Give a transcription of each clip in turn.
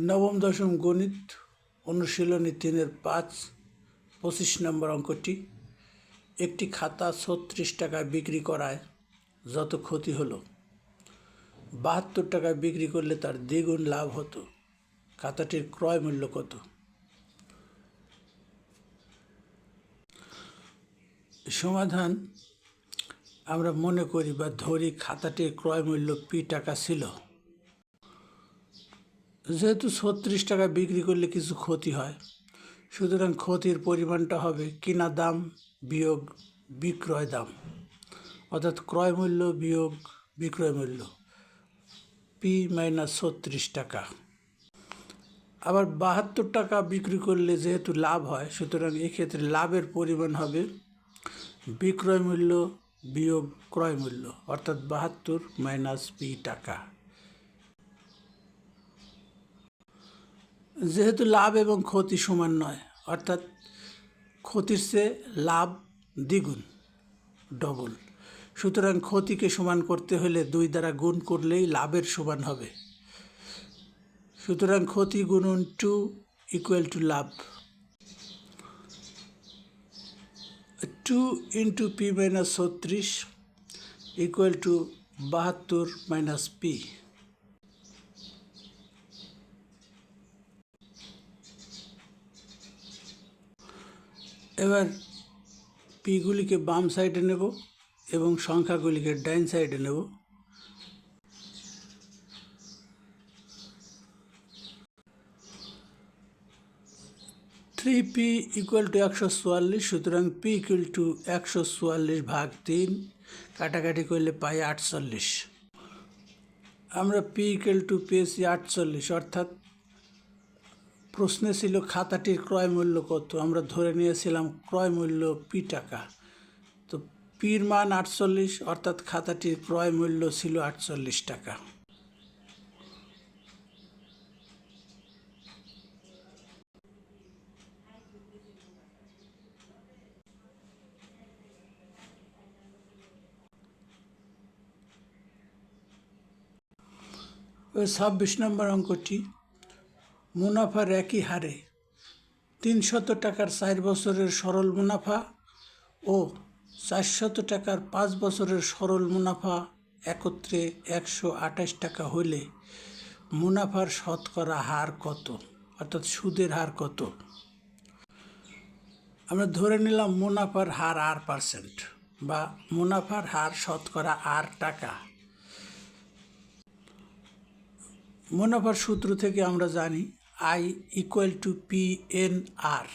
নবম, দশম গণিত, অনুশীলনী তিনের পাঁচ, পঁচিশ নম্বর অঙ্কটি। একটি খাতা ছত্রিশ টাকায় বিক্রি করায় যত ক্ষতি হলো। বাহাত্তর টাকায় বিক্রি করলে তার দ্বিগুণ লাভ হতো। খাতাটির ক্রয় মূল্য কত? সমাধান আমরা মনে করি বা ধরি, খাতাটির ক্রয় মূল্য পি টাকা ছিল। যেহেতু ছত্রিশ টাকা বিক্রি করলে কিছু ক্ষতি হয়, সুতরাং ক্ষতির পরিমাণটা হবে কিনা দাম বিয়োগ বিক্রয় দাম, অর্থাৎ ক্রয় মূল্য বিয়োগ বিক্রয় মূল্য পি মাইনাস ছত্রিশ টাকা। আবার বাহাত্তর টাকা বিক্রি করলে যেহেতু লাভ হয়, সুতরাং এক্ষেত্রে লাভের পরিমাণ হবে বিক্রয় মূল্য বিয়োগ ক্রয় মূল্য, অর্থাৎ বাহাত্তর মাইনাস পি টাকা। যেহেতু লাভ এবং ক্ষতি সমান নয়, অর্থাৎ ক্ষতির চেয়ে লাভ দ্বিগুণ ডবল সুতরাং ক্ষতিকে সমান করতে হলে দুই দ্বারা গুণ করলেই লাভের সমান হবে। সুতরাং ক্ষতি গুণন টু ইকুয়াল টু লাভ। টু ইন্টু পি মাইনাস ছত্রিশ ইকুয়াল টু বাহাত্তর মাইনাস পি এবার পিগুলিকে বাম সাইডে নেব এবং সংখ্যাগুলিকে ডাইন সাইডে নেব। থ্রি পি ইকুয়াল টু একশো চুয়াল্লিশ, সুতরাং পি ইকুয়াল টু একশো চুয়াল্লিশ ভাগ তিন, কাটাকাটি করলে পাই আটচল্লিশ। আমরা পি ইকুয়াল টু পেয়েছি আটচল্লিশ, অর্থাৎ প্রশ্নে ছিল খাতাটির ক্রয় মূল্য কত? আমরা ধরে নিয়েছিলাম ক্রয় মূল্য পি টাকা। তো পির মান আটচল্লিশ, অর্থাৎ খাতাটির ক্রয় মূল্য ছিল আটচল্লিশ টাকা। ছাব্বিশ নম্বর অঙ্কটি মুনাফার একই হারে। তিনশত টাকার চার বছরের সরল মুনাফা ও চারশত টাকার পাঁচ বছরের সরল মুনাফা একত্রে একশো আঠাশ টাকা হলে মুনাফার শতকরা হার কত? অর্থাৎ সুদের হার কত? আমরা ধরে নিলাম মুনাফার হার আর পার্সেন্ট বা মুনাফার হার শতকরা আর টাকা। মুনাফার সূত্র থেকে আমরা জানি I equal to P N R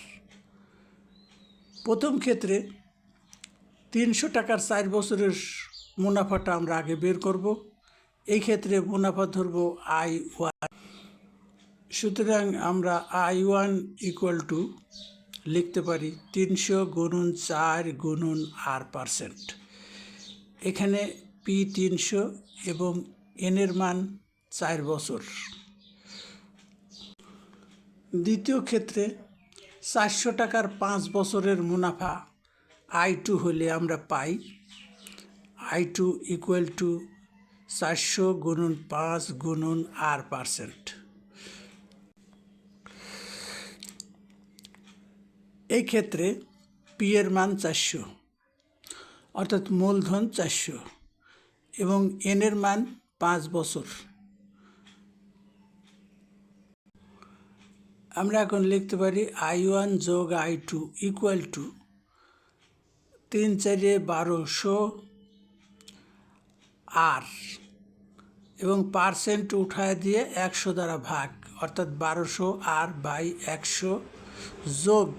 প্রথম ক্ষেত্রে তিনশো টাকার চার বছরের মুনাফাটা আমরা আগে বের করব। এই ক্ষেত্রে মুনাফা ধরব আই ওয়ান সুতরাং আমরা আই ওয়ান ইকুয়াল টু লিখতে পারি তিনশো গুণন চার গুণন আর পার্সেন্ট এখানে পি তিনশো এবং এনের মান চার বছর। দ্বিতীয় ক্ষেত্রে চারশো টাকার পাঁচ বছরের মুনাফা আই টু হলে আমরা পাই। আই টু ইকুয়াল টু চারশো গুণন পাঁচ গুণন আর পার্সেন্ট এই ক্ষেত্রে পি এর মান চারশো, অর্থাৎ মূলধন চারশো এবং এনের মান পাঁচ বছর। আমরা এখন লিখতে পারি আই ওয়ান যোগ আই টু ইকুয়াল টু তিন চারে বারোশো আর এবং পার্সেন্ট উঠায় দিয়ে একশো দ্বারা ভাগ, অর্থাৎ বারোশো আর বাই একশো যোগ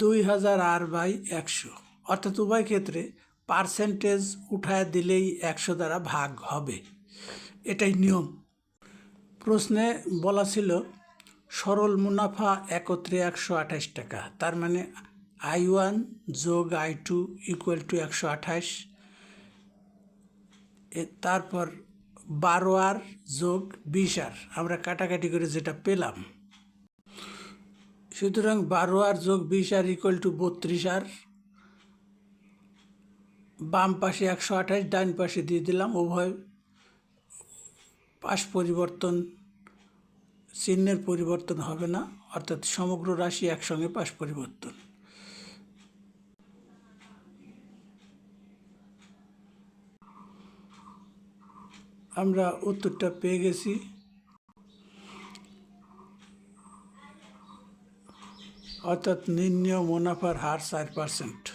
দুই হাজার আর বাই একশো। অর্থাৎ উভয় ক্ষেত্রে পার্সেন্টেজ উঠায় দিলেই একশো দ্বারা ভাগ হবে। এটাই নিয়ম। প্রশ্নে বলা ছিল, সরল মুনাফা একত্রে একশো আঠাশ টাকা। তার মানে আই ওয়ান যোগ আই টু ইকুয়াল টু একশো আঠাশ। তারপর বারো আর যোগ বিশ আর। আমরা কাটাকাটি করে যেটা পেলাম। সুতরাং বারো আর যোগ বিশ আর ইকুয়াল টু বত্রিশ আর। বাম পাশে একশো আঠাশ, ডান পাশে দিয়ে দিলাম, উভয় পাশ পরিবর্তন, চিহ্নের পরিবর্তন হবে না, অর্থাৎ সমগ্র রাশি একসঙ্গে পাশ পরিবর্তন। আমরা উত্তরটা পেয়ে গেছি। অর্থাৎ নির্ণয় মুনাফার হার চার পার্সেন্ট।